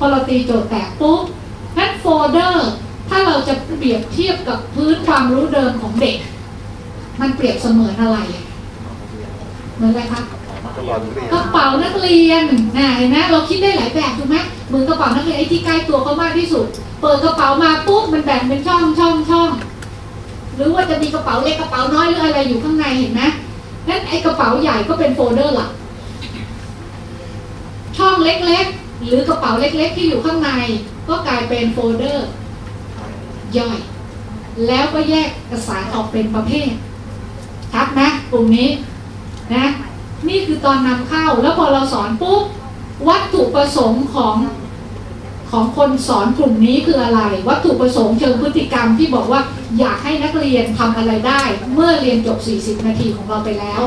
พอเราตีโจทย์แตกปุ๊บนั้นโฟลเดอร์ถ้าเราจะเปรียบเทียบกับพื้นความรู้เดิมของเด็ก มันเปรียบเสมือนอะไรเหมือนอะไรคะกระเป๋านักเรียนนะเห็นไหมเราคิดได้หลายแบบถูกไหมเหมือนกระเป๋านักเรียนไอ้ที่ใกล้ตัวเขามากที่สุด เปิดกระเป๋ามาปุ๊บมันแบ่งเป็นช่องช่องช่องหรือว่าจะมีกระเป๋าเล็กกระเป๋าน้อยหรืออะไรอยู่ข้างในเห็นไหมงั้นไอ้กระเป๋าใหญ่ก็เป็นโฟลเดอร์หลักช่องเล็กๆ หรือกระเป๋าเล็กๆที่อยู่ข้างใน ก็กลายเป็นโฟลเดอร์ย่อย แล้วก็แยกเอกสารออกเป็นประเภทชัดไหมกลุ่มนี้นะนี่คือตอนนำเข้าแล้วพอเราสอนปุ๊บวัตถุประสงค์ของของคนสอนกลุ่มนี้คืออะไร วัตถุประสงค์เชิงพฤติกรรมที่บอกว่าอยากให้นักเรียนทำอะไรได้ เมื่อเรียนจบ 40 นาทีของเราไปแล้ว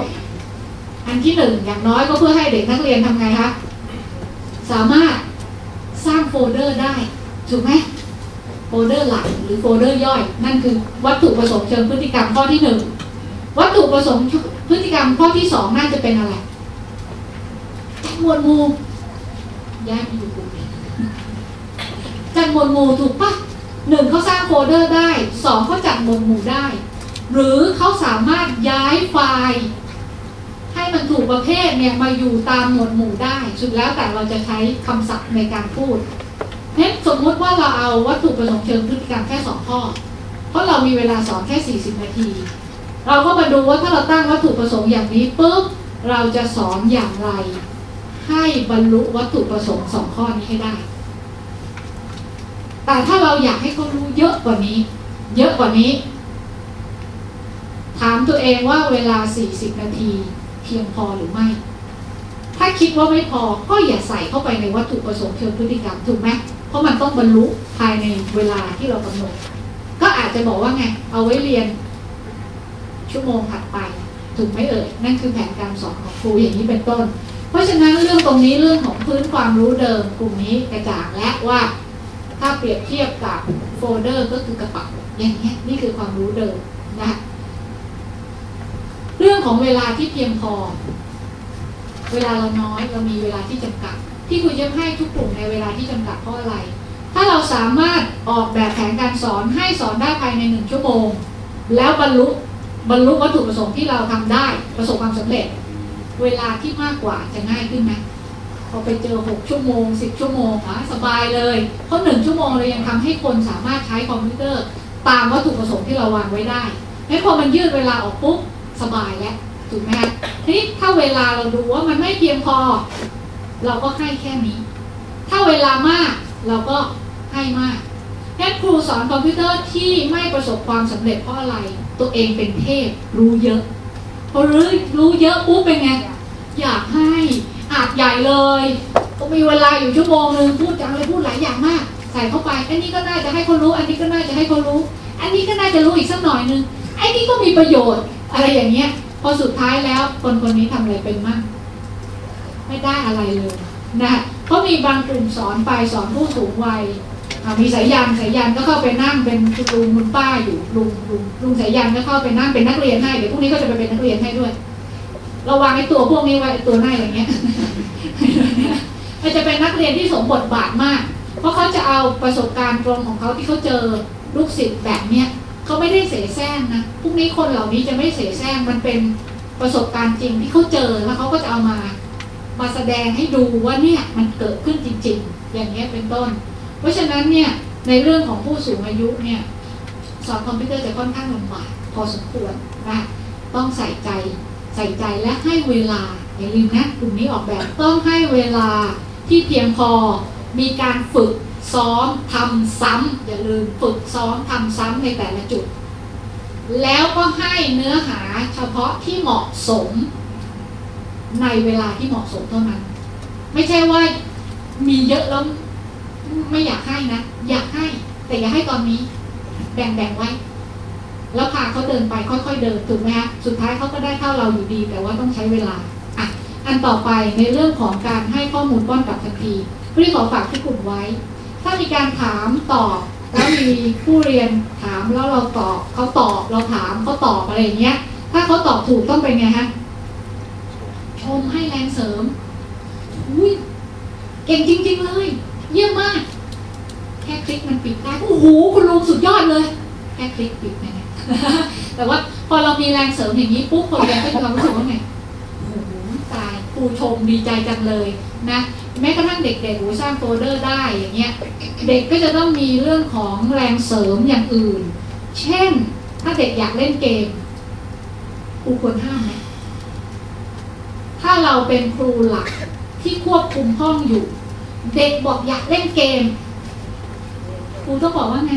อันที่หนึ่งอย่างน้อยก็เพื่อให้เด็กนักเรียนทำไงคะ สามารถสร้างโฟลเดอร์ได้ ถูกไหมโฟลเดอร์หลักหรือโฟลเดอร์ย่อย นั่นคือวัตถุประสงค์เชิงพฤติกรรมข้อที่หนึ่งวัตถุประสงค์พฤติกรรมข้อที่สองน่าจะเป็นอะไรจัดหมวดหมู่ย้ายไปอยู่กลุ่มจัดหมวดหมู่ถูกปะหนึ่งเขาสร้างโฟลเดอร์ได้สองเขาจัดหมวดหมู่ได้ หรือเขาสามารถย้ายไฟล์ มันถูกประเภทเนี่ยมาอยู่ตามหมวดหมู่ได้ สุดแล้วแต่เราจะใช้คำศัพท์ในการพูดเนี่ยสมมุติว่าเราเอาวัตถุประสงค์เชิงพฤติกรรมแค่สองข้อ เพราะเรามีเวลาสอนแค่ 40 นาที เราก็มาดูว่าถ้าเราตั้งวัตถุประสงค์อย่างนี้ปุ๊บเราจะสอนอย่างไร ให้บรรลุวัตถุประสงค์สองข้อนี้ให้ได้ แต่ถ้าเราอยากให้เขารู้เยอะกว่านี้ เยอะกว่านี้ ถามตัวเองว่าเวลา 40 นาที เพียงพอหรือไม่ ถ้าคิดว่าไม่พอก็อย่าใส่เข้าไปในวัตถุประสงค์เชิงพฤติกรรมถูกไหมเพราะมันต้องบรรลุภายในเวลาที่เรากำหนด ก็อาจจะบอกว่าไง เอาไว้เรียน ชั่วโมงถัดไป ถูกไหมเอ่ยนั่นคือแผนการสอนของครูอย่างนี้เป็นต้น เพราะฉะนั้นเรื่องตรงนี้เรื่องของพื้นความรู้เดิมกลุ่มนี้กระจ่างและว่า ถ้าเปรียบเทียบกับโฟลเดอร์ก็คือกระเป๋าอย่างนี้นี่คือความรู้เดิมนะเรื่อง ของเวลาที่เพียงพอ เวลาเราน้อยเรามีเวลาที่จำกัด ที่คุณจะให้ทุกกลุ่มในเวลาที่จำกัดเพราะอะไร ถ้าเราสามารถออกแบบแผนการสอนให้สอนได้ภายในหนึ่งชั่วโมง แล้วบรรลุบรรลุวัตถุประสงค์ที่เราทำได้ประสบความสำเร็จ เวลาที่มากกว่าจะง่ายขึ้นไหมพอไปเจอหกชั่วโมงสิบชั่วโมงอะสบายเลยเพราะหนึ่งชั่วโมงเรายังทำให้คนสามารถใช้คอมพิวเตอร์ ตามวัตถุประสงค์ที่เราวางไว้ได้ให้พอมันยืดเวลาออกปุ๊บ สบายแล้วถูกไหมคะทีนี้ถ้าเวลาเราดูว่ามันไม่เพียงพอ เราก็ให้แค่นี้ ถ้าเวลามากเราก็ให้มากแค่ครูสอนคอมพิวเตอร์ที่ไม่ประสบความสำเร็จเพราะอะไร ตัวเองเป็นเทพรู้เยอะพอรู้รู้เยอะปุ๊บเป็นไง อยากให้อาจใหญ่เลยก็มีเวลาอยู่ชั่วโมงหนึ่งพูดจังเลยพูดหลายอย่างมาก ใส่เข้าไป อันนี้ก็น่าจะให้คนรู้ อันนี้ก็น่าจะให้คนรู้ อันนี้ก็น่าจะรู้อีกสักหน่อยนึงไอ้นี่ก็มีประโยชน์ อะไรอย่างเงี้ยพอสุดท้ายแล้วคนคนนี้ทำอะไรเป็นมั่งไม่ได้อะไรเลยนะเพราะมีบางกลุ่มสอนไปสอนผู้สูงวัยมีสายยานสายยานก็เข้าไปนั่งเป็นคุณลุงคุณป้าอยู่ลุงลุงลุงสายยานก็เข้าไปนั่งเป็นนักเรียนให้เดี๋ยวพรุ่งนี้ก็จะไปเป็นนักเรียนให้ด้วยราวางไอ้ตัวพวกนี้ไอ้ตัวหน้าอย่างเงี้ยมันจะเป็นนักเรียนที่สมบทบาทมาก เพราะเขาจะเอาประสบการณ์ตรงของเขาที่เขาเจอลูกศิษย์แบบเนี้ย เขาไม่ได้เสแสร้งนะพรุ่งนี้คนเหล่านี้จะไม่เสแสร้งมันเป็นประสบการณ์จริงที่เขาเจอแล้วเขาก็จะเอามา มาแสดงให้ดูว่าเนี่ยมันเกิดขึ้นจริง ๆ อย่างเงี้เป็นต้น เพราะฉะนั้นเนี่ยในเรื่องของผู้สูงอายุเนี่ยสอนคอมพิวเตอร์จะค่อนข้างลำบากพอสมควรนะต้องใส่ใจใส่ใจและให้เวลาอย่าลืมนะกลุ่มนี้ออกแบบต้องให้เวลาที่เพียงพอมีการฝึก ซ้อมทำซ้ำอย่าลืมฝึกซ้อมทำซ้ำในแต่ละจุด แล้วก็ให้เนื้อหาเฉพาะที่เหมาะสม ในเวลาที่เหมาะสมเท่านั้น ไม่ใช่ว่ามีเยอะแล้วไม่อยากให้นะ อยากให้ แต่อย่าให้ตอนนี้ แบ่งๆไว้ แล้วพาเขาเดินไปค่อยๆเดินถูกไหมฮะสุดท้ายเขาก็ได้เท่าเราอยู่ดี แต่ว่าต้องใช้เวลาอะอันต่อไปในเรื่องของการให้ข้อมูลป้อนกลับทันทีพี่ขอฝากที่กลุ่มไว้ ถ้ามีการถามตอบ แล้วมีผู้เรียนถามแล้วเราตอบเขาตอบเราถามเขาตอบอะไรเงี้ย ถ้าเขาตอบถูกต้องเป็นไงฮะชมให้แรงเสริมอุ้ยเก่งจริง ๆ เลย เยี่ยมมาก แค่คลิกมันปิดได้โอ้โหคุณลุงสุดยอดเลย แค่คลิกปิดนะเนี่ยแต่ว่าพอเรามีแรงเสริมอย่างนี้ปุ๊บคนเรียนก็จะรู้สึกว่าไงโอ้โหตายครูชมดีใจจังเลยนะ แม้กระทั่งเด็กๆหูสร้างโฟลเดอร์ได้อย่างเงี้ยเด็กก็จะต้องมีเรื่องของแรงเสริมอย่างอื่น เช่น ถ้าเด็กอยากเล่นเกมครูควรห้ามไหมถ้าเราเป็นครูหลักที่ควบคุมห้องอยู่ เด็กบอกอยากเล่นเกมครูต้องบอกว่าไง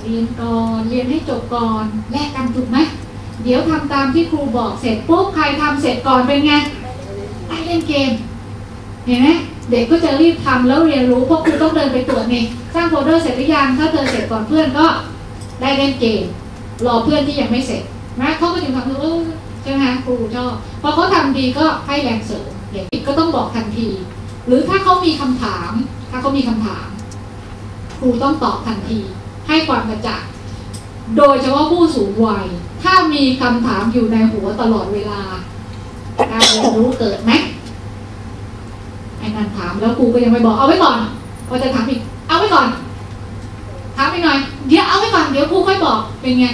เรียนก่อนเรียนให้จบก่อนแลกกันถูกไหมเดี๋ยวทำตามที่ครูบอกเสร็จปุ๊บใครทำเสร็จก่อนเป็นไงไปเล่นเกม เห็นไหมเด็กก็จะรีบทำแล้วเรียนรู้เพราะครูต้องเดินไปตรวจนี่สร้างโฟลเดอร์เสร็จหรือยังถ้าเธอเสร็จก่อนเพื่อนก็ได้เล่นเกมรอเพื่อนที่ยังไม่เสร็จนะเขาก็ถึงทำเออใช่ไหมคะครูชอบพอเขาทำดีก็ให้แรงเสริมอย่างนี้ก็ต้องบอกทันที หรือถ้าเขามีคำถาม ถ้าเขามีคำถาม ครูต้องตอบทันที ให้ความกระจ่างโดยเฉพาะผู้สูงวัย ถ้ามีคำถามอยู่ในหัวตลอดเวลา การเรียนรู้เกิดไหม ไอ้นันถาม แล้วครูก็ยังไม่บอกเอาไว้ก่อนพอจะถามอีก เอาไว้ก่อนถามไปหน่อย เดี๋ยวเอาไว้ก่อนเดี๋ยวครูค่อยบอกเป็นไง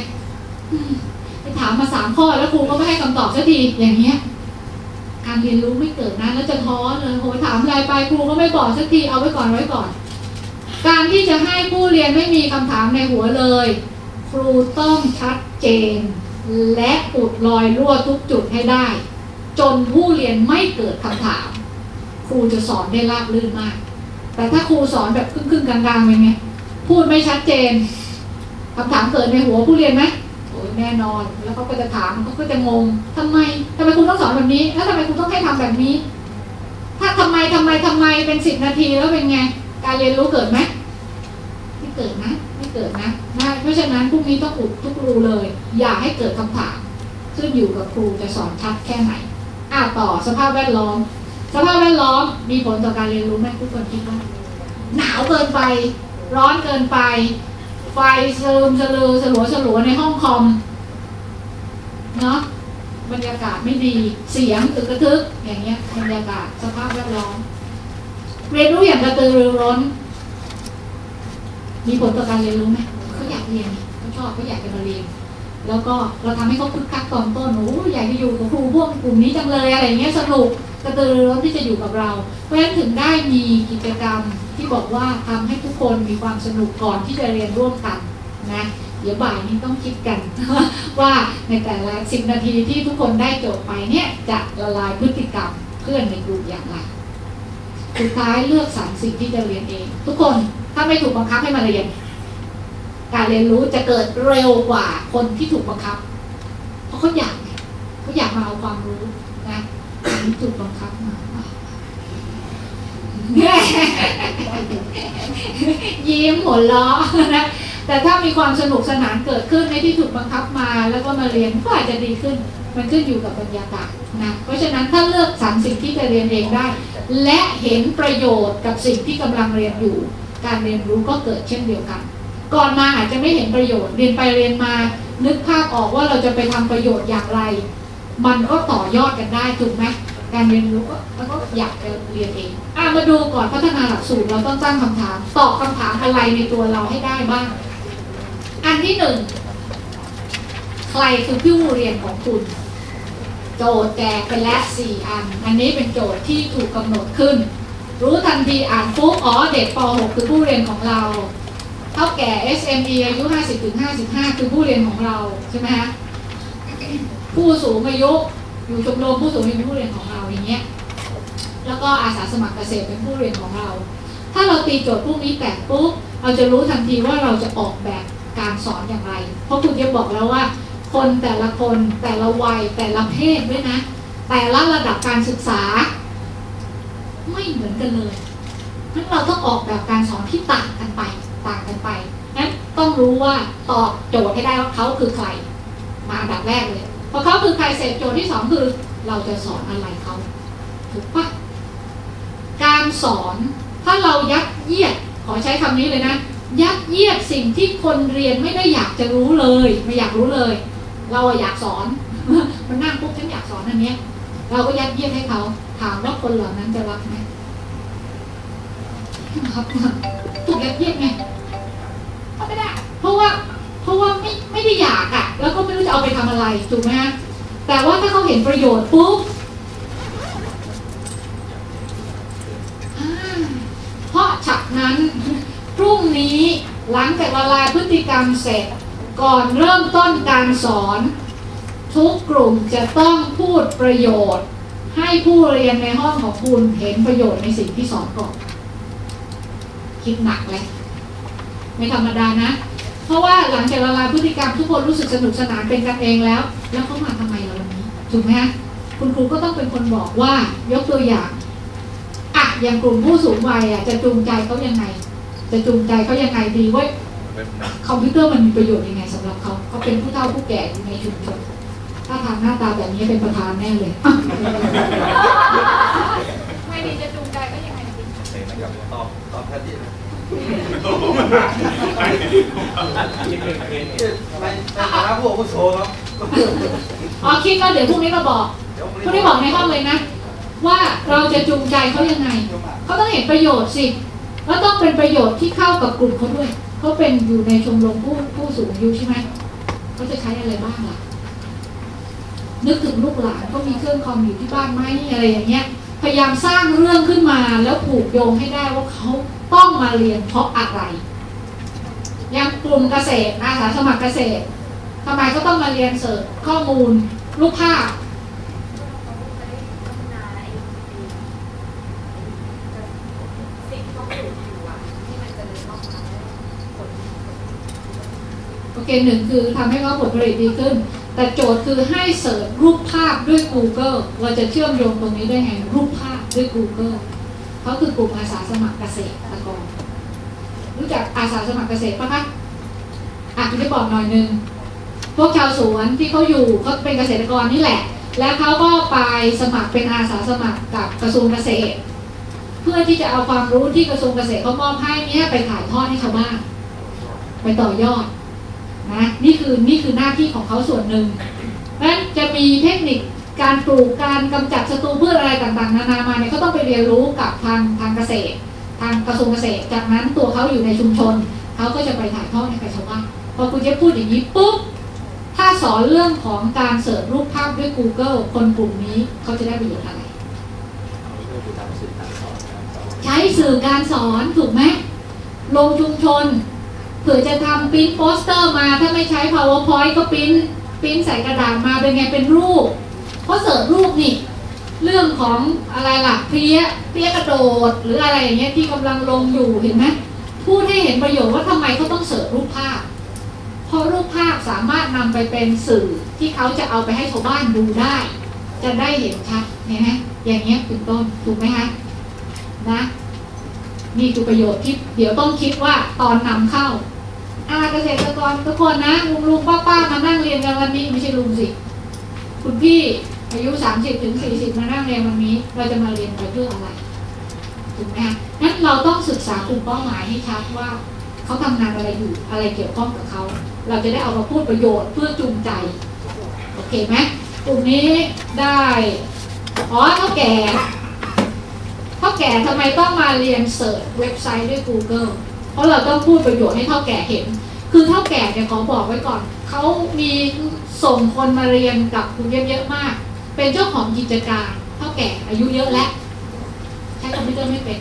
ไปถามมาสามข้อแล้วครูก็ไม่ให้คำตอบสักทีอย่างเงี้ย การเรียนรู้ไม่เกิดนะแล้วจะท้อเลยโหถามอะไรไปครูก็ไม่บอกสักทีเอาไว้ก่อนไว้ก่อน การที่จะให้ผู้เรียนไม่มีคำถามในหัวเลย ครูต้องชัดเจน และอุดรอยรั่วทุกจุดให้ได้ จนผู้เรียนไม่เกิดคำถาม รูจะสอนได้ราบรื่นมาก แต่ถ้าครูสอนแบบครึ่งๆกลางๆเป็นไงพูดไม่ชัดเจนคำถามเกิดในหัวผู้เรียนไหมโอ้ยแน่นอน แล้วเขาก็จะถามเขาก็จะงงทำไมทำไมครูต้องสอนแบบนี้ แล้วทำไมครูต้องให้ทำแบบนี้ ถ้าทำไมทำไมทำไมเป็นสิบนาทีแล้วเป็นไง การเรียนรู้เกิดไหมไม่เกิดนะไม่เกิดนะนะเพราะฉะนั้นพรุ่งนี้ต้องอุดทุกรูเลย อย่าให้เกิดคำถามขึ้นอยู่กับครูจะสอนชัดแค่ไหนอ่าต่อสภาพแวดล้อม สภาพแวดล้อมมีผลต่อการเรียนรู้ไหมทุกคนคิดว่า หนาวเกินไป ร้อนเกินไป ไฟซึมสลือสลัวสลัวในห้องคอมเนาะบรรยากาศไม่ดีเสียงตึกกระทึกอย่างเงี้ยบรรยากาศสภาพแวดล้อม เรียนรู้อย่างกระตือรือร้น มีผลต่อการเรียนรู้ไหมเขาอยากเรียนเขาชอบเขาอยากจะมาเรียนแล้วก็เราทำให้เขาคึกคักตอนต้นโอ้ยอยากจะอยู่กับครูพวกกลุ่มนี้จังเลยอะไรเงี้ยสนุก กระตือรือร้นที่จะอยู่กับเรา เพราะฉะนั้นถึงได้มีกิจกรรมที่บอกว่าทำให้ทุกคนมีความสนุกก่อนที่จะเรียนร่วมกันนะเดี๋ยวบ่ายนี้ต้องคิดกัน ว่าในแต่ละสิบนาทีที่ทุกคนได้โจทย์ไปเนี่ยจะละลายพฤติกรรมเพื่อนในกลุ่มอย่างไรสุดท้ายเลือกสรรสิ่งที่จะเรียนเอง ทุกคนถ้าไม่ถูกบังคับให้มาเรียน การเรียนรู้จะเกิดเร็วกว่าคนที่ถูกบังคับ เพราะเขาอยากเขาอยากมาเอาความรู้นะ ถูกบังคับมายิ้มหัวเราะนะแต่ถ้ามีความสนุกสนานเกิดขึ้นในที่ถูกบังคับมาแล้วก็มาเรียนก็อาจจะดีขึ้น มันขึ้นอยู่กับบรรยากาศนะเพราะฉะนั้นถ้าเลือกสรรสิ่งที่จะเรียนเองได้ และเห็นประโยชน์กับสิ่งที่กำลังเรียนอยู่ การเรียนรู้ก็เกิดเช่นเดียวกัน ก่อนมาอาจจะไม่เห็นประโยชน์เรียนไปเรียนมา นึกภาพออกว่าเราจะไปทำประโยชน์อย่างไร มันก็ต่อยอดกันได้ถูกไหมการเรียนรู้ก็แล้วก็อยากจะเรียนเองอะมาดูก่อนพัฒนาหลักสูตรเราต้องตั้งคำถามตอบคำถามอะไรในตัวเราให้ได้บ้าง อันที่หนึ่งใครคือผู้เรียนของคุณ โจทย์แจกไปแล้วสี่อัน อันนี้เป็นโจทย์ที่ถูกกำหนดขึ้น รู้ทันทีอ่านปุ๊บอ๋อเด็กป .6 คือผู้เรียนของเราเท่าแก่ SME อายุ 50-55 คือผู้เรียนของเราใช่ไหมฮะ ผู้สูงอายุอยู่ชมรมผู้สูงอายุเป็นผู้เรียนของเราอย่างเงี้ยแล้วก็อาสาสมัครเกษตรเป็นผู้เรียนของเรา ถ้าเราตีโจทย์พวกนี้แตกปุ๊บเราจะรู้ทันทีว่าเราจะออกแบบการสอนอย่างไร เพราะคุณจะบอกแล้วว่า คนแต่ละคนแต่ละวัยแต่ละเพศด้วยนะ แต่ละระดับการศึกษา ไม่เหมือนกันเลยนั้นเราต้องออกแบบการสอนที่ต่างกันไป ต่างกันไปนั้นต้องรู้ว่าตอบโจทย์ให้ได้ว่าเขาคือใคร มาอันดับแรกเลย พอเขาคือใครเสร็จโจทย์ที่สองคือเราจะสอนอะไรเขาถูกปะการสอนถ้าเรายัดเยียดขอใช้คำนี้เลยนะ ยัดเยียดสิ่งที่คนเรียนไม่ได้อยากจะรู้เลย ไม่อยากรู้เลย เราอยากสอนมันนั่งปุ๊บฉันอยากสอนอันเนี้ยเราก็ยัดเยียดให้เขาถามว่าคนเหล่านั้นจะรับไหมครับถูกยัดเยียดไงไม่ได้ พราะว่าไม่ไม่ได้อยากอะแล้วก็ไม่รู้จะเอาไปทำอะไรถูกไหมฮะแต่ว่าถ้าเขาเห็นประโยชน์ปุ๊บเพราะฉะนั้นพรุ่งนี้หลังจากละลายพฤติกรรมเสร็จก่อนเริ่มต้นการสอน ทุกกลุ่มจะต้องพูดประโยชน์ ให้ผู้เรียนในห้องของคุณเห็นประโยชน์ในสิ่งที่สอนก่อน คิดหนักเลย ไม่ธรรมดานะ เพราะว่าหลังจากละลายพฤติกรรมทุกคนรู้สึกสนุกสนานเป็นกันเองแล้ว แล้วเขามาทำไมเราวันนี้ถูกไหมฮะคุณครูก็ต้องเป็นคนบอกว่ายกตัวอย่างอะอย่างกลุ่มผู้สูงวัยอะจะจูงใจเขายังไง จะจูงใจเขายังไงดีว่าคอมพิวเตอร์มันมีประโยชน์ยังไงสำหรับเขาเขาเป็นผู้เฒ่าผู้แก่อยู่ในชุมชนถ้าทางหน้าตาแบบนี้เป็นประธานแน่เลยไม่ดีจะจูงใจก็ยังไงดีตอบตอบแค่ที่นะ คิดหนึ่งเคสในในฐานะผู้อาวุโสครับอ๋อคิดว่าเดี๋ยวพรุ่งนี้มาบอกเดี๋ยวพรุ่งนี้บอกในห้องเลยนะ ว่าเราจะจูงใจเขายังไงเขาต้องเห็นประโยชน์สิแล้วต้องเป็นประโยชน์ที่เข้ากับกลุ่มเขาด้วยเขาเป็นอยู่ในชมรมผู้ผู้สูงอายุใช่ไหมเขาจะใช้อะไรบ้างล่ะนึกถึงลูกหลานก็มีเครื่องคอมอยู่ที่บ้านไหมอะไรอย่างเงี้ย พยายามสร้างเรื่องขึ้นมาแล้วผูกโยงให้ได้ว่าเขา ต้องมาเรียนเพราะอะไร อย่างกลุ่มเกษตรอาสาสมัครเกษตรทำไมเขาต้องมาเรียนเสิร์ชข้อมูลรูปภาพโอเคหนึ่งคือทำให้เขาผลผลิตดีขึ้น แต่โจทย์คือให้เสิร์ชรูปภาพด้วย Google เราจะเชื่อมโยงตรงนี้ได้ไง รูปภาพด้วย Google เขาคือกลุ่มอาสาสมัครเกษตรกรรู้จักอาสาสมัครเกษตรปะคะอะคุณจะบอกหน่อยหนึงพวกชาวสวนที่เขาอยู่เขาเป็นเกษตรกรนี่แหละ แล้วเขาก็ไปสมัครเป็นอาสาสมัครกับกระทรวงเกษตร เพื่อที่จะเอาความรู้ที่กระทรวงเกษตรเขามอบให้เนี้ยไปถ่ายทอดให้ชาวบ้านไปต่อยอดนะนี่คือนี่คือหน้าที่ของเขาส่วนหนึ่งนั้นจะมีเทคนิค การปลูกการกำจัดศัตรูพืชอะไรต่างๆ นานามาเนี่ยเขาต้องไปเรียนรู้กับทางทางเกษตร ทางกระทรวงเกษตร จากนั้นตัวเขาอยู่ในชุมชนเขาก็จะไปถ่ายทอดให้กับชาวบ้านพอคุณเจ๊พูดอย่างนี้ปุ๊บถ้าสอนเรื่องของการเสิร์ชรูปภาพด้วย Google คนกลุ่มนี้เขาจะได้ประโยชน์อะไรใช้สื่อการสอนถูกไหมลงชุมชนเผื่อจะทำปริ้นโปสเตอร์มา ถ้าไม่ใช้ powerpoint ก็ปริ้นปริ้นใส่กระดาษมาเป็นไงเป็นรูป เพราะเสิร์ชรูปนี่เรื่องของอะไรล่ะเพี้ยเพี้ยกระโดดหรืออะไรอย่างเงี้ยที่กำลังลงอยู่เห็นไหมพูดให้เห็นประโยชน์ว่าทำไมเขาต้องเสิร์ชรูปภาพ เพราะรูปภาพสามารถนำไปเป็นสื่อที่เขาจะเอาไปให้ชาวบ้านดูได้ จะได้เห็นชัดเห็นไหมอย่างเงี้ยเป็นต้นถูกไหมคะนะนี่คือประโยชน์ที่เดี๋ยวต้องคิดว่าตอนนำเข้าอาเกษตรกรทุกคนนะลุงลุงป้าป้ามานั่งเรียนกันวันนี้ไม่ใช่ลุงสิ คุณพี่ อายุสามสิบถึงสี่สิบมานั่งเรียนวันนี้ เราจะมาเรียนไปเพื่ออะไรถูกไหมคะงั้นเราต้องศึกษากลุ่มเป้าหมายให้ชัดว่าเขาทำงานอะไรอยู่อะไรเกี่ยวข้องกับเขา เราจะได้เอามาพูดประโยชน์เพื่อจูงใจ โอเคไหมกลุ่มนี้ได้ อ๋อเท่าแก่เท่าแก่ทำไมต้องมาเรียนเสิร์ชเว็บไซต์ด้วย Google เพราะเราต้องพูดประโยชน์ให้เท่าแก่เห็น คือเท่าแก่เนี่ยขอบอกไว้ก่อน เขามีส่งคนมาเรียนกับคุณเยอะๆมาก เป็นเจ้าของกิจการเท่าแก่อายุเยอะแล้วใช้คอมพิวเตอร์ไม่เป็น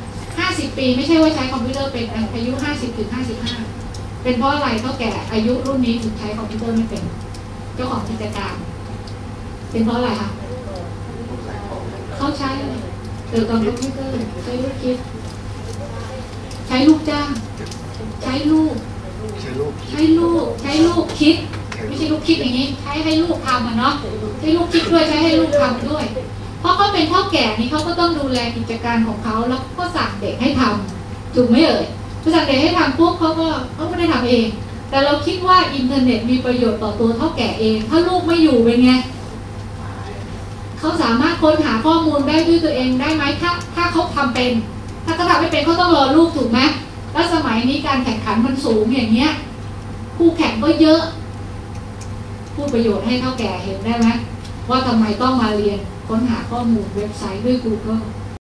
50 ปีไม่ใช่ว่าใช้คอมพิวเตอร์เป็นนะอายุ 50ถึง55 เป็นเพราะอะไรเท่าแก่อายุรุ่นนี้ถึงใช้คอมพิวเตอร์ไม่เป็น เจ้าของกิจการ เป็นเพราะอะไรคะเขาใช้อะไรเติมคอมพิวเตอร์ใช้ลูกคิด ใช้ลูกจ้าง ใช้ลูก ใช่ลูกใช้ลูกใช้ลูกคิด ไม่ใช่ลูกคิดอย่างนี้ใช้ให้ลูกทำอะเนาะใช้ลูกคิดด้วยใช้ให้ลูกทำด้วย เพราะเขาเป็นเท่าแก่นี่เขาก็ต้องดูแลกิจการของเขาแล้วก็สั่งเด็กให้ทำถูกไหมเอ่ยพอสั่งเด็กให้ทำปุ๊บเขาก็เขาไม่ได้ทำเอง แต่เราคิดว่าอินเทอร์เน็ตมีประโยชน์ต่อตัวเท่าแก่เอง ถ้าลูกไม่อยู่เป็นไงเขาสามารถค้นหาข้อมูลได้ด้วยตัวเองได้ไหมถ้าถ้าเขาทำเป็น ถ้าเขาทำไม่เป็นเขาต้องรอลูกถูกไหมแล้วสมัยนี้การแข่งขันมันสูงอย่างเงี้ยคู่แข่งก็เยอะ พูดประโยชน์ให้เท่าแก่เห็นได้ไหมว่าทำไมต้องมาเรียนค้นหาข้อมูลเว็บไซต์ด้วย Google